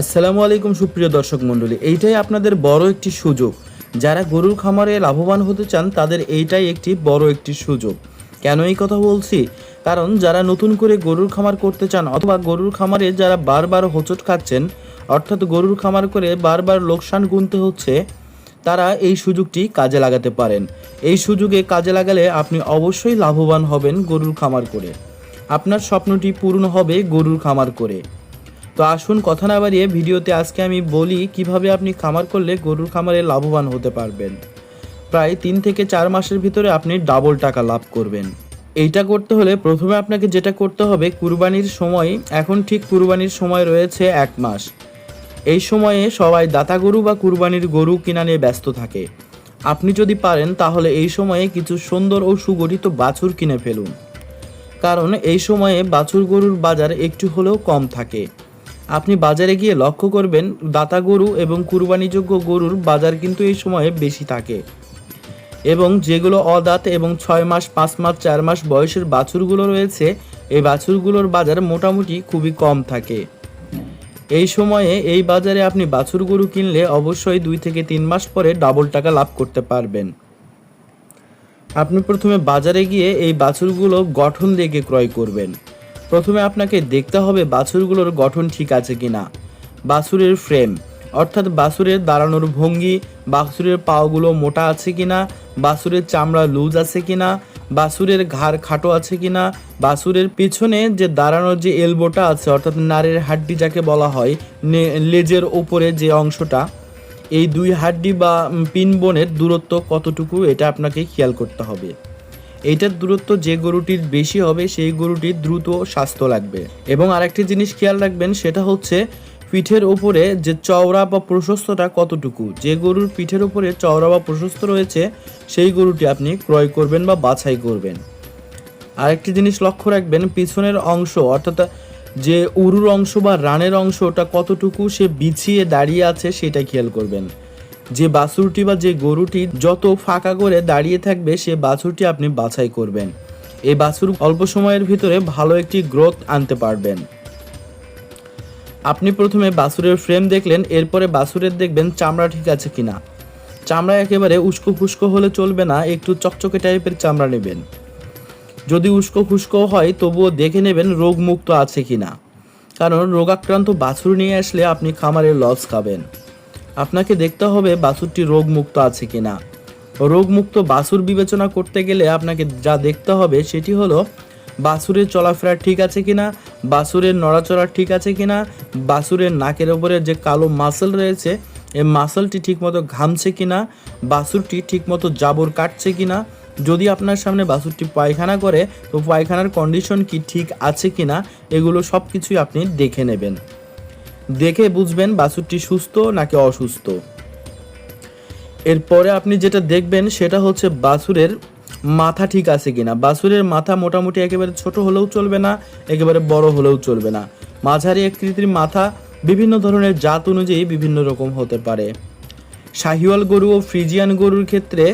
আসসালামু আলাইকুম সুপ্রিয় দর্শক মণ্ডলী, এইটাই আপনাদের বড় একটি সুযোগ। যারা গরুর খামারে লাভবান হতে চান, তাদের এইটাই একটি বড় একটি সুযোগ। কেন এই কথা বলছি? কারণ যারা নতুন করে গরুর খামার করতে চান অথবা গরুর খামারে যারা বারবার হোঁচট খাচ্ছেন, অর্থাৎ গরুর খামার করে বারবার লোকসান গুনতে হচ্ছে, তারা এই সুযোগটি কাজে লাগাতে পারেন। এই সুযোগে কাজে লাগালে আপনি অবশ্যই লাভবান হবেন গরুর খামার করে। আপনার স্বপ্নটি পূর্ণ হবে গরুর খামার করে। তো আসুন কথা না বাড়িয়ে ভিডিওতে আজকে আমি বলি কীভাবে আপনি খামার করলে গরুর খামারে লাভবান হতে পারবেন। প্রায় তিন থেকে চার মাসের ভিতরে আপনি ডাবল টাকা লাভ করবেন। এইটা করতে হলে প্রথমে আপনাকে যেটা করতে হবে, কুরবানির সময়, এখন ঠিক কুরবানির সময় রয়েছে এক মাস। এই সময়ে সবাই দাতা গরু বা কুরবানির গরু কিনা নিয়ে ব্যস্ত থাকে। আপনি যদি পারেন, তাহলে এই সময়ে কিছু সুন্দর ও সুগঠিত বাছুর কিনে ফেলুন। কারণ এই সময়ে বাছুর গরুর বাজার একটু হলেও কম থাকে। আপনি বাজারে গিয়ে লক্ষ্য করবেন দাতা গরু এবং কুরবানিযোগ্য গরুর বাজার কিন্তু এই সময়ে বেশি থাকে। এবং যেগুলো অদাঁত এবং ছয় মাস, পাঁচ মাস, চার মাস বয়সের বাছুরগুলো রয়েছে, এই বাছুরগুলোর বাজার মোটামুটি খুবই কম থাকে। এই সময়ে এই বাজারে আপনি বাছুর গরু কিনলে অবশ্যই দুই থেকে তিন মাস পরে ডাবল টাকা লাভ করতে পারবেন। আপনি প্রথমে বাজারে গিয়ে এই বাছুরগুলো গঠন দেখে ক্রয় করবেন। প্রথমে আপনাকে দেখতে হবে বাছুরগুলোর গঠন ঠিক আছে কিনা। বাছুরের ফ্রেম অর্থাৎ বাছুরের দাঁড়ানোর ভঙ্গি, বাছুরের পাওগুলো মোটা আছে কিনা, বাছুরের চামড়া লুজ আছে কিনা, বাছুরের ঘাড় খাটো আছে কিনা, বাছুরের পিছনে যে দাঁড়ানোর যে এলবোটা আছে, অর্থাৎ নারের হাড্ডি যাকে বলা হয় লেজের ওপরে যে অংশটা, এই দুই হাড্ডি বা পিন বোনের দূরত্ব কতটুকু, এটা আপনাকে খেয়াল করতে হবে। এইটার দূরত্ব যে গরুটির বেশি হবে, সেই গরুটির দ্রুত স্বাস্থ্য লাগবে। এবং আরেকটি জিনিস খেয়াল রাখবেন, সেটা হচ্ছে পিঠের ওপরে যে চওড়া বা প্রশস্তটা কতটুকু। যে গরুর পিঠের উপরে চওড়া বা প্রশস্ত রয়েছে, সেই গরুটি আপনি ক্রয় করবেন বা বাছাই করবেন। আরেকটি জিনিস লক্ষ্য রাখবেন, পিছনের অংশ, অর্থাৎ যে উরুর অংশ বা রানের অংশটা কতটুকু সে বিছিয়ে দাঁড়িয়ে আছে, সেটা খেয়াল করবেন। যে বাছুরটি বা যে গরুটি যত ফাঁকা করে দাঁড়িয়ে থাকবে, সে বাছুরটি আপনি বাছাই করবেন। এই বাছুর অল্প সময়ের ভিতরে ভালো একটি গ্রোথ আনতে পারবেন। আপনি প্রথমে বাছুরের ফ্রেম দেখলেন, এরপরে বাছুরের দেখবেন চামড়া ঠিক আছে কিনা। চামড়া একেবারে উস্কো ফুস্কো হলে চলবে না, একটু চকচকে টাইপের চামড়া নেবেন। যদি উস্কো খুস্কো হয়, তবুও দেখে নেবেন রোগমুক্ত আছে কিনা। কারণ রোগাক্রান্ত বাছুর নিয়ে আসলে আপনি খামারে লস খাবেন। আপনাকে দেখতে হবে বাছুরটি রোগমুক্ত আছে কিনা। রোগমুক্ত বাছুর বিবেচনা করতে গেলে আপনাকে যা দেখতে হবে সেটি হলো, বাছুরের চলাফেরা ঠিক আছে কিনা, বাছুরের নড়াচড়া ঠিক আছে কিনা, বাছুরের নাকের ওপরে যে কালো মাসল রয়েছে এই মাসলটি ঠিকমতো ঘামছে কিনা, বাছুরটি ঠিকমতো জাবর কাটছে কিনা। যদি আপনার সামনে বাছুরটি পায়খানা করে, তো পায়খানার কন্ডিশন কি ঠিক আছে কিনা, এগুলো সব কিছুই আপনি দেখে নেবেন। দেখে বুঝবেন বাছুরটি সুস্থ নাকি অসুস্থ। এরপরে আপনি যেটা দেখবেন সেটা হচ্ছে বাছুরের মাথা ঠিক আছে কিনা। বাছুরের মাথা মোটামুটি একেবারে ছোট হলেও চলবে না, একেবারে বড় হলেও চলবে না। মাঝারি আকৃতির মাথা বিভিন্ন ধরনের জাত অনুযায়ী বিভিন্ন রকম হতে পারে। শাহিওয়াল গরু ও ফ্রিজিয়ান গরুর ক্ষেত্রে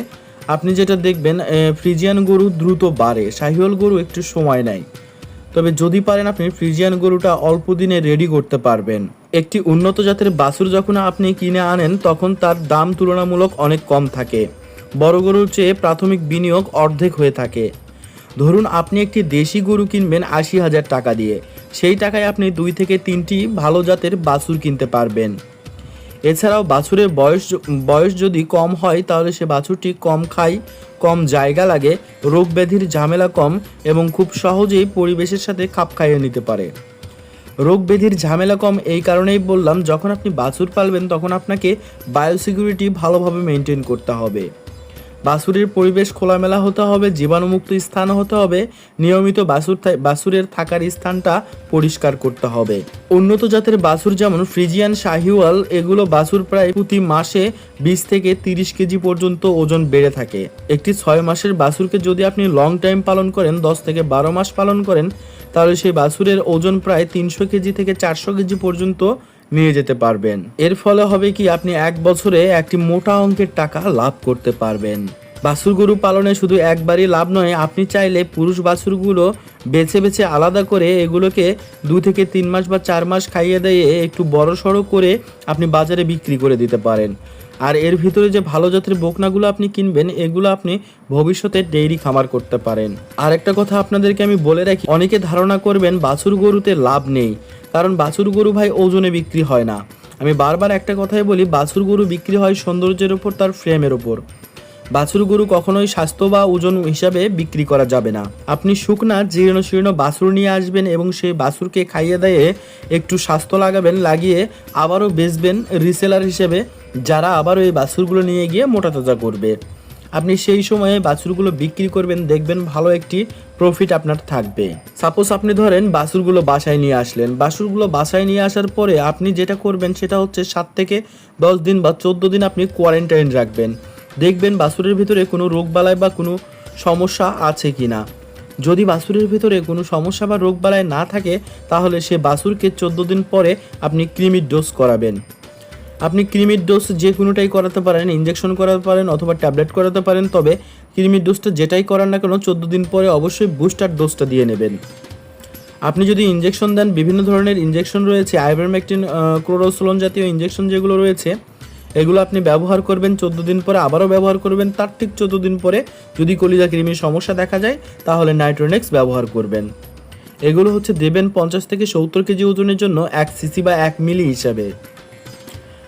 আপনি যেটা দেখবেন ফ্রিজিয়ান গরু দ্রুত বাড়ে, শাহিওয়াল গরু একটু সময় নেয়। তবে যদি পারেন আপনি ফ্রিজিয়ান গরুটা অল্প দিনে রেডি করতে পারবেন। একটি উন্নত জাতের বাছুর যখন আপনি কিনে আনেন, তখন তার দাম তুলনামূলক অনেক কম থাকে। বড় গরুর চেয়ে প্রাথমিক বিনিয়োগ অর্ধেক হয়ে থাকে। ধরুন আপনি একটি দেশি গরু কিনবেন আশি হাজার টাকা দিয়ে। সেই টাকায় আপনি দুই থেকে তিনটি ভালো জাতের বাছুর কিনতে পারবেন। এছাড়াও বাছুরের বয়স বয়স যদি কম হয়, তাহলে সে বাছুরটি কম খায়, কম জায়গা লাগে, রোগ ব্যাধির ঝামেলা কম এবং খুব সহজেই পরিবেশের সাথে খাপ খাইয়ে নিতে পারে। রোগ ব্যাধির ঝামেলা কম, এই কারণেই বললাম, যখন আপনি বাছুর পালবেন, তখন আপনাকে বায়োসিকিউরিটি ভালোভাবে মেনটেন করতে হবে। বাছুরের পরিবেশ খোলামেলা হতে হবে, জীবাণুমুক্ত স্থান হতে হবে, নিয়মিত বাসুর বাসুরের থাকার স্থানটা পরিষ্কার করতে হবে। উন্নত জাতের বাসুর যেমন ফ্রিজিয়ান শাহিওয়াল, এগুলো বাছুর প্রায় প্রতি মাসে বিশ থেকে তিরিশ কেজি পর্যন্ত ওজন বেড়ে থাকে। একটি ছয় মাসের বাসুরকে যদি আপনি লং টাইম পালন করেন, দশ থেকে বারো মাস পালন করেন, তাহলে সেই বাছুরের ওজন প্রায় তিনশো কেজি থেকে চারশো কেজি পর্যন্ত নিয়ে যেতে পারবেন। এর ফলে হবে কি, আপনি এক বছরে একটি মোটা অঙ্কের টাকা লাভ করতে পারবেন। বাছুর গরু পালনে শুধু একবারই লাভ নয়, আপনি চাইলে পুরুষ বাছুরগুলো বেছে বেছে আলাদা করে এগুলোকে দু থেকে তিন মাস বা চার মাস খাইয়ে দিয়ে একটু বড় সড়ো করে আপনি বাজারে বিক্রি করে দিতে পারেন। আর এর ভিতরে যে ভালো জাতের বকনাগুলো আপনি কিনবেন, এগুলো আপনি ভবিষ্যতে ডেইরি খামার করতে পারেন। আর একটা কথা আপনাদেরকে আমি বলে রাখি, অনেকে ধারণা করবেন বাছুর গরুতে লাভ নেই, কারণ বাছুর গরু ভাই ওজনে বিক্রি হয় না। আমি বারবার একটা কথাই বলি, বাছুর গরু বিক্রি হয় সৌন্দর্যের ওপর তার ফ্রেমের ওপর বাছুর গরু কখনোই স্বাস্থ্য বা ওজন হিসাবে বিক্রি করা যাবে না। আপনি শুকনা, জীর্ণ শীর্ণ বাছুর নিয়ে আসবেন এবং সেই বাছুরকে খাইয়ে দিয়ে একটু স্বাস্থ্য লাগাবেন, লাগিয়ে আবারও বেচবেন রিসেলার হিসেবে। যারা আবারও এই বাছুরগুলো নিয়ে গিয়ে মোটা তাজা করবে। আপনি সেই সময়ে বাছুরগুলো বিক্রি করবেন, দেখবেন ভালো একটি প্রফিট আপনার থাকবে। সাপোজ আপনি ধরেন বাছুরগুলো বাসায় নিয়ে আসলেন। বাছুরগুলো বাসায় নিয়ে আসার পরে আপনি যেটা করবেন সেটা হচ্ছে সাত থেকে দশ দিন বা চোদ্দ দিন আপনি কোয়ারেন্টাইন রাখবেন। দেখবেন বাছুরের ভিতরে কোনো রোগবালাই বা কোনো সমস্যা আছে কি না যদি বাছুরের ভিতরে কোনো সমস্যা বা রোগবালাই না থাকে, তাহলে সে বাছুরকে চোদ্দ দিন পরে আপনি ক্রিমির ডোজ করাবেন। আপনি ক্রিমির ডোজ যে কোনোটাই করাতে পারেন ইঞ্জেকশন করাতে পারেন অথবা ট্যাবলেট করাতে পারেন, তবে ক্রিমির ডোজটা যেটাই করান না কেন, চোদ্দ দিন পরে অবশ্যই বুস্টার ডোজটা দিয়ে নেবেন। আপনি যদি ইঞ্জেকশন দেন, বিভিন্ন ধরনের ইঞ্জেকশন রয়েছে আইভারমেকটিন ক্লোরোসোলন জাতীয় ইঞ্জেকশন যেগুলো রয়েছে, এগুলো আপনি ব্যবহার করবেন চোদ্দ দিন পরে, আবারও ব্যবহার করবেন, তার ঠিক চোদ্দ দিন পরে যদি কলিজা কৃমির সমস্যা দেখা যায়, তাহলে নাইট্রোনেক্স ব্যবহার করবেন। এগুলো হচ্ছে দেবেন পঞ্চাশ থেকে সত্তর কেজি ওজনের জন্য এক সিসি বা এক মিলি হিসাবে।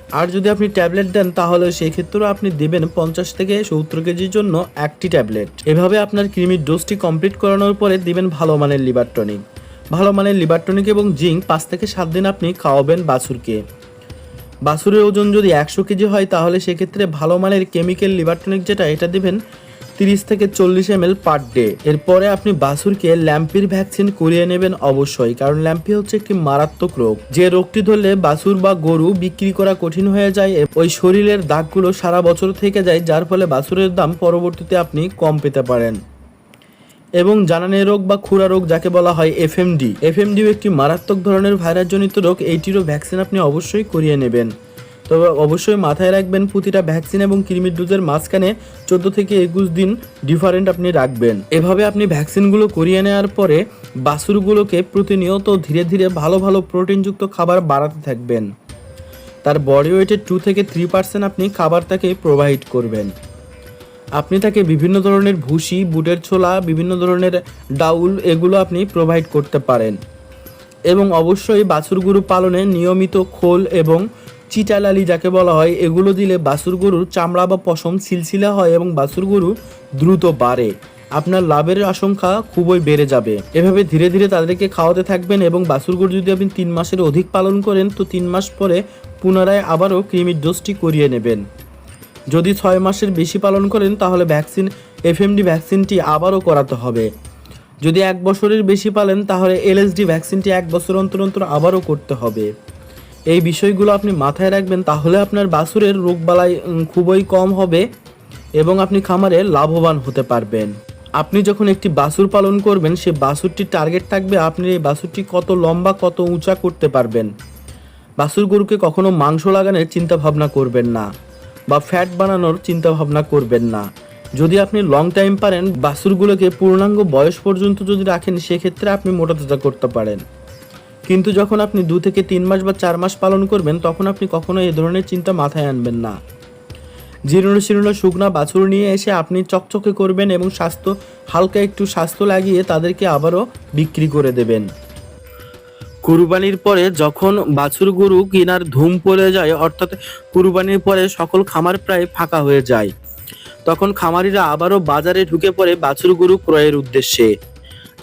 আর যদি আপনি ট্যাবলেট দেন, তাহলে সেই ক্ষেত্রেও আপনি দেবেন পঞ্চাশ থেকে সত্তর কেজির জন্য একটি ট্যাবলেট। এভাবে আপনার কৃমির ডোজটি কমপ্লিট করানোর পরে দেবেন ভালো মানের লিভার টনিক। ভালো মানের লিভার টনিক এবং জিঙ্ক পাঁচ থেকে সাত দিন আপনি খাওয়াবেন বাছুরকে। বাছুরের ওজন যদি একশো কেজি হয়, তাহলে সেক্ষেত্রে ভালো মানের কেমিক্যাল লিভার টনিক যেটা, এটা দিবেন তিরিশ থেকে চল্লিশ এম পার ডে এরপরে আপনি বাছুরকে ল্যাম্পির ভ্যাকসিন করিয়ে নেবেন অবশ্যই, কারণ ল্যাম্পি হচ্ছে একটি মারাত্মক রোগ। যে রোগটি ধরলে বাছুর বা গরু বিক্রি করা কঠিন হয়ে যায় ওই শরীরের দাগগুলো সারা বছর থেকে যায়, যার ফলে বাসুরের দাম পরবর্তীতে আপনি কম পেতে পারেন। এবং জানানি রোগ বা খুরা রোগ যাকে বলা হয় এফএমডি। এফএমডিও একটি মারাত্মক ধরনের ভাইরাসজনিত রোগ, এইটিরও ভ্যাকসিন আপনি অবশ্যই করিয়ে নেবেন। তবে অবশ্যই মাথায় রাখবেন, প্রতিটা ভ্যাকসিন এবং কৃমির ডোজের মাঝখানে চোদ্দ থেকে একুশ দিন ডিফারেন্ট আপনি রাখবেন। এভাবে আপনি ভ্যাকসিনগুলো করিয়ে নেওয়ার পরে বাছুরগুলোকে প্রতিনিয়ত ধীরে ধীরে ভালো ভালো প্রোটিনযুক্ত খাবার বাড়াতে থাকবেন। তার বডি ওয়েটের টু থেকে থ্রি পার্সেন্ট আপনি খাবার তাকে প্রোভাইড করবেন। আপনি তাকে বিভিন্ন ধরনের ভুসি, বুটের ছোলা, বিভিন্ন ধরনের ডাউল এগুলো আপনি প্রোভাইড করতে পারেন। এবং অবশ্যই বাছুর গরু পালনে নিয়মিত খোল এবং চিটালালি যাকে বলা হয়, এগুলো দিলে বাছুর গরুর চামড়া বা পশম সিলসিলা হয় এবং বাছুর গরু দ্রুত বাড়ে। আপনার লাভের আশঙ্কা খুবই বেড়ে যাবে। এভাবে ধীরে ধীরে তাদেরকে খাওয়াতে থাকবেন এবং বাছুর গরু যদি আপনি তিন মাসের অধিক পালন করেন, তো তিন মাস পরে পুনরায় আবারও ক্রিমির ডোজটি করিয়ে নেবেন। যদি ছয় মাসের বেশি পালন করেন, তাহলে ভ্যাকসিন, এফএমডি ভ্যাকসিনটি আবারও করাতে হবে। যদি এক বছরের বেশি পালেন, তাহলে এলএসডি ভ্যাকসিনটি এক বছর অন্তর অন্তর আবারও করতে হবে। এই বিষয়গুলো আপনি মাথায় রাখবেন, তাহলে আপনার বাছুরের রোগবালাই খুবই কম হবে এবং আপনি খামারে লাভবান হতে পারবেন। আপনি যখন একটি বাছুর পালন করবেন, সে বাছুরটির টার্গেট থাকবে আপনি এই বাছুরটি কত লম্বা, কত উঁচা করতে পারবেন। বাছুর গরুকে কখনো মাংস লাগানোর চিন্তা ভাবনা করবেন না বা ফ্যাট বানানোর চিন্তা ভাবনা করবেন না। যদি আপনি লং টাইম পারেন, বাছুরগুলোকে পূর্ণাঙ্গ বয়স পর্যন্ত যদি রাখেন, সেক্ষেত্রে আপনি মোটা তাজা করতে পারেন। কিন্তু যখন আপনি দু থেকে তিন মাস বা চার মাস পালন করবেন, তখন আপনি কখনো এ ধরনের চিন্তা মাথায় আনবেন না। জীর্ণ শীর্ণ শুকনা বাছুর নিয়ে এসে আপনি চকচকে করবেন এবং স্বাস্থ্য, হালকা একটু স্বাস্থ্য লাগিয়ে তাদেরকে আবারও বিক্রি করে দেবেন। কুরবানির পরে যখন বাছুর গরু কেনার ধুম পড়ে যায়, অর্থাৎ কুরবানির পরে সকল খামার প্রায় ফাঁকা হয়ে যায়, তখন খামারিরা আবারও বাজারে ঢুকে পড়ে বাছুর গরু ক্রয়ের উদ্দেশ্যে।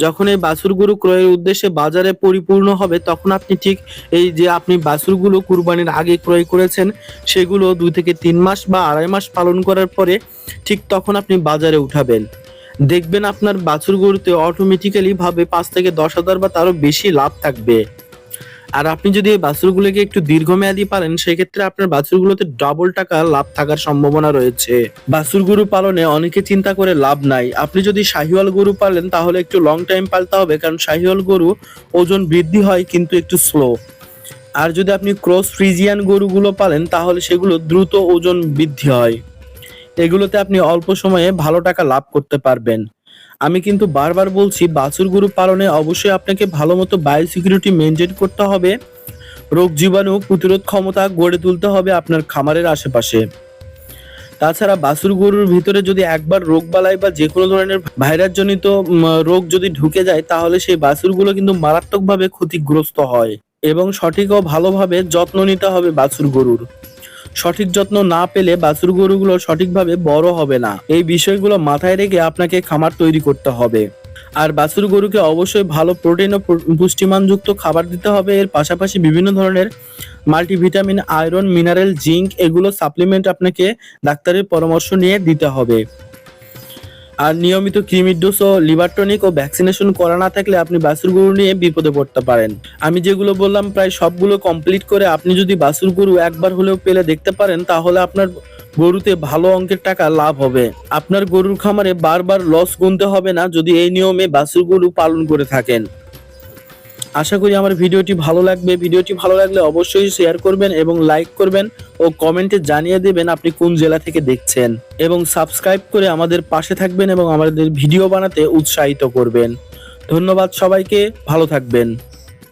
যখন এই বাছুর গরু ক্রয়ের উদ্দেশ্যে বাজারে পরিপূর্ণ হবে, তখন আপনি ঠিক এই যে আপনি বাছুরগুলো কুরবানির আগে ক্রয় করেছেন, সেগুলো দুই থেকে তিন মাস বা আড়াই মাস পালন করার পরে ঠিক তখন আপনি বাজারে উঠাবেন। দেখবেন আপনার বাছুর গরুতে অটোমেটিক্যালি ভাবে পাঁচ থেকে দশ হাজার বা তারও বেশি লাভ থাকবে। আর আপনি যদি এই বাছুরগুলোকে একটু দীর্ঘমেয়াদী পালেন, সেক্ষেত্রে আপনার বাছুরগুলোতে ডাবল টাকা লাভ থাকার সম্ভাবনা রয়েছে। বাছুর গরু পালনে অনেকে চিন্তা করে লাভ নাই। আপনি যদি শাহিওয়াল গরু পালেন, তাহলে একটু লং টাইম পালতে হবে, কারণ শাহিওয়াল গরু ওজন বৃদ্ধি হয়, কিন্তু একটু স্লো আর যদি আপনি ক্রস ফ্রিজিয়ান গরুগুলো পালেন, তাহলে সেগুলো দ্রুত ওজন বৃদ্ধি হয়। এগুলোতে আপনি অল্প সময়ে ভালো টাকা লাভ করতে পারবেন। আমি কিন্তু বারবার বলছি, বাছুর গরু পালনে অবশ্যই আপনাকে ভালো মতো বায়োসিকিউরিটি মেনটেন করতে হবে। রোগ জীবাণু প্রতিরোধ ক্ষমতা গড়ে তুলতে হবে আপনার খামারের আশেপাশে। তাছাড়া বাছুর গরুর ভিতরে যদি একবার রোগ বালাই বা যে কোনো ধরনের ভাইরাস জনিত রোগ যদি ঢুকে যায়, তাহলে সেই বাছুরগুলো কিন্তু মারাত্মকভাবে ক্ষতিগ্রস্ত হয় এবং সঠিক ও ভালোভাবে যত্ন নিতে হবে বাছুর গরুর। সঠিক যত্ন না পেলে বাছুর গরুগুলো সঠিকভাবে বড় হবে না। এই বিষয়গুলো মাথায় রেখে আপনাকে খামার তৈরি করতে হবে। আর বাছুর গরুকে অবশ্যই ভালো প্রোটিন ও পুষ্টিমানযুক্ত খাবার দিতে হবে। এর পাশাপাশি বিভিন্ন ধরনের মাল্টিভিটামিন, আয়রন, মিনারেল, জিঙ্ক এগুলো সাপ্লিমেন্ট আপনাকে ডাক্তারের পরামর্শ নিয়ে দিতে হবে। আর নিয়মিত ক্রিমির ডোজ ও লিভার টনিক ও ভ্যাকসিনেশন করা না থাকলে আপনি বাসুর গরু নিয়ে বিপদে পড়তে পারেন। আমি যেগুলো বললাম, প্রায় সবগুলো কমপ্লিট করে আপনি যদি বাসুর গরু একবার হলেও পেলে দেখতে পারেন, তাহলে আপনার গরুতে ভালো অঙ্কের টাকা লাভ হবে। আপনার গরুর খামারে বারবার লস গুনতে হবে না যদি এই নিয়মে বাসুর গরু পালন করে থাকেন। আশা করি আমার ভিডিওটি ভালো লাগবে। ভিডিওটি ভালো লাগলে অবশ্যই শেয়ার করবেন এবং লাইক করবেন ও কমেন্টে জানিয়ে দেবেন আপনি কোন জেলা থেকে দেখছেন এবং সাবস্ক্রাইব করে আমাদের পাশে থাকবেন এবং আমাদের ভিডিও বানাতে উৎসাহিত করবেন। ধন্যবাদ সবাইকে, ভালো থাকবেন।